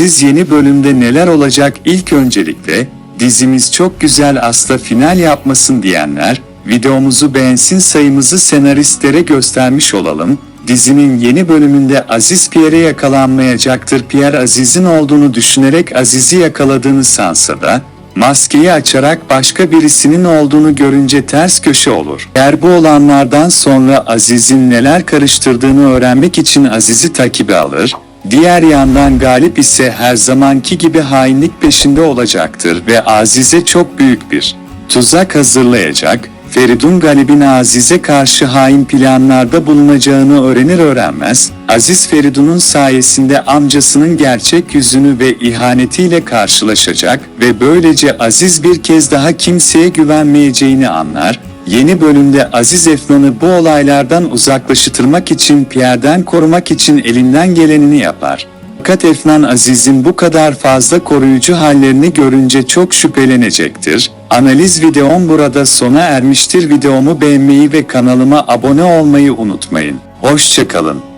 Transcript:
Aziz yeni bölümde neler olacak ilk öncelikle, dizimiz çok güzel asla final yapmasın diyenler, videomuzu beğensin sayımızı senaristlere göstermiş olalım. Dizinin yeni bölümünde Aziz Pierre'e yakalanmayacaktır. Pierre Aziz'in olduğunu düşünerek Aziz'i yakaladığını sansa da, maskeyi açarak başka birisinin olduğunu görünce ters köşe olur. Eğer bu olanlardan sonra Aziz'in neler karıştırdığını öğrenmek için Aziz'i takibe alır, Diğer yandan Galip ise her zamanki gibi hainlik peşinde olacaktır ve Aziz'e çok büyük bir tuzak hazırlayacak. Feridun Galip'in Aziz'e karşı hain planlarda bulunacağını öğrenir öğrenmez, Aziz Feridun'un sayesinde amcasının gerçek yüzünü ve ihanetiyle karşılaşacak ve böylece Aziz bir kez daha kimseye güvenmeyeceğini anlar, Yeni bölümde Aziz Efnan'ı bu olaylardan uzaklaştırmak için Pierre'den korumak için elinden gelenini yapar. Fakat Efnan Aziz'in bu kadar fazla koruyucu hallerini görünce çok şüphelenecektir. Analiz videom burada sona ermiştir. Videomu beğenmeyi ve kanalıma abone olmayı unutmayın. Hoşçakalın.